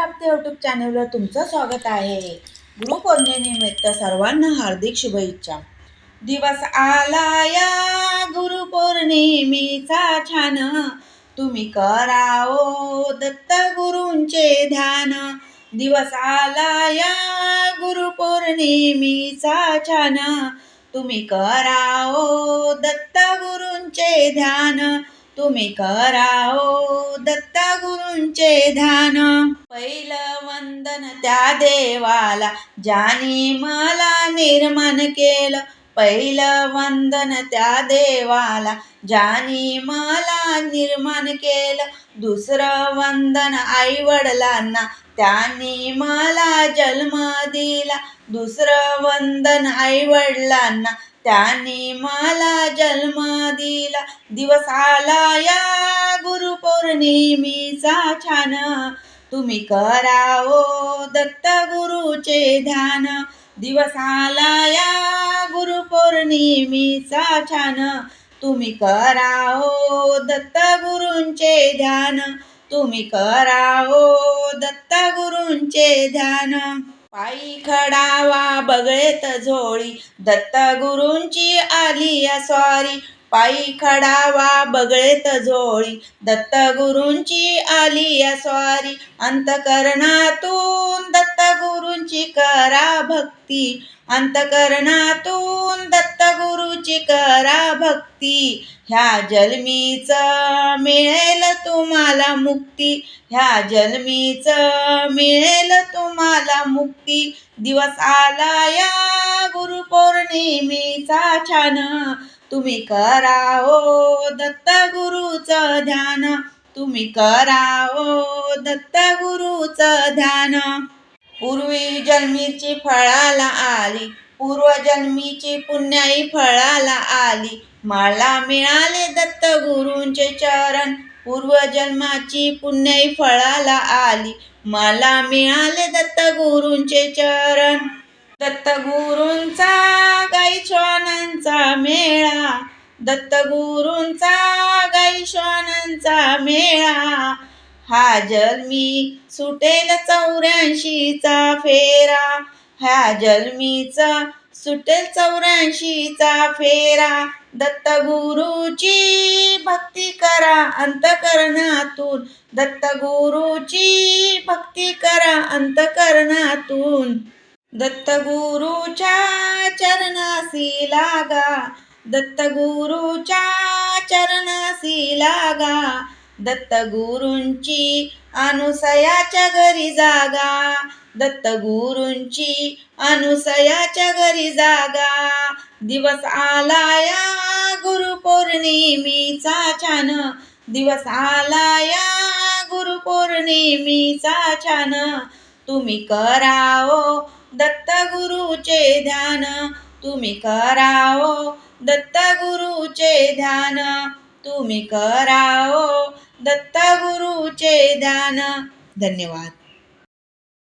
प्राप्त युट्यूब चॅनलवर तुमचं स्वागत आहे. गुरुपौर्णिमेनिमित्त सर्वांना हार्दिक शुभेच्छा. दिवस आला या गुरुपौर्णिमेचा छान. तुम्ही कराओ दत्त गुरूंचे ध्यान. दिवस आला या गुरुपौर्णिमेचा छान. तुम्ही कराओ दत्त गुरूंचे ध्यान. तुम्ही कराओ दत्ता गुरूंचे ध्यान. पहिलं वंदन त्या देवाला ज्यानी मला निर्माण केलं. पहिलं वंदन त्या देवाला ज्यानी मला निर्माण केलं. दुसरं वंदन आई वडिलांना त्यांनी मला जन्म दिला. दुसरं वंदन आई वडिलांना त्याने मला जन्म दिला. दिवस आला या गुरुपौर्णिमेचा छान. तुम्ही कराओ दत्त गुरुचे ध्यान. दिवस आला या गुरुपौर्णिमेचा छान. तुम्ही कराओ दत्त गुरूंचे ध्यान. तुम्ही कराओ दत्त गुरूंचे ध्यान. पायी खडावा बगळेत झोळी. दत्त गुरूंची आली या स्वारी. पायी खडावा बगळेत झोळी. दत्त गुरूंची आली या स्वारी. अंतकरणातून दत्त गुरूंची करा भक्ती. अंतकरणातून दत्त गुरुची करा भक्ती. ह्या जन्मीच मिळेल तुम्हाला मुक्ती. ह्या जन्मीच मिळेल तुम्हाला मुक्ती. दिवस आला या गुरुपौर्णिमेचा छान. तुम्ही कराओ दत्त गुरुचं ध्यान. तुम्ही कराओ दत्त गुरुचं ध्यान. पूर्वी जन्मीची फळाला आली पूर्वजन्मीची पुण्याई फळाला आली. मला मिळाले दत्त गुरूंचे चरण पूर्वजन्माची पुण्याई फळाला आली. मला मिळाले दत्त गुरूंचे चरण. दत्त मेळा. दत्त गुरूंचा मेळा. हा जन्मी सुटेल चौऱ्याऐंशीचा फेरा. ह्या जन्मीचा सुटेल चौऱ्याऐंशीचा फेरा. दत्त गुरुची भक्ती करा अंतकरणातून. दत्त गुरुची भक्ती करा अंतकरणातून. दत्त गुरुच्या चरणासी लागा. दत्त गुरुच्या चरणासी लागा. दत्तगुरूंची अनुसयाच्या घरी जागा. दत्तगुरूंची अनुसयाच्या घरी जागा. दिवस आला या गुरुपौर्णिमेचा छान. दिवस आला या गुरुपौर्णिमेचा छान. तुम्ही कराओ दत्त गुरुचे ध्यान. तुम्ही कराओ दत्तगुरुचे ध्यान. तुम्ही कराओ दत्तगुरुचे ध्यान. धन्यवाद.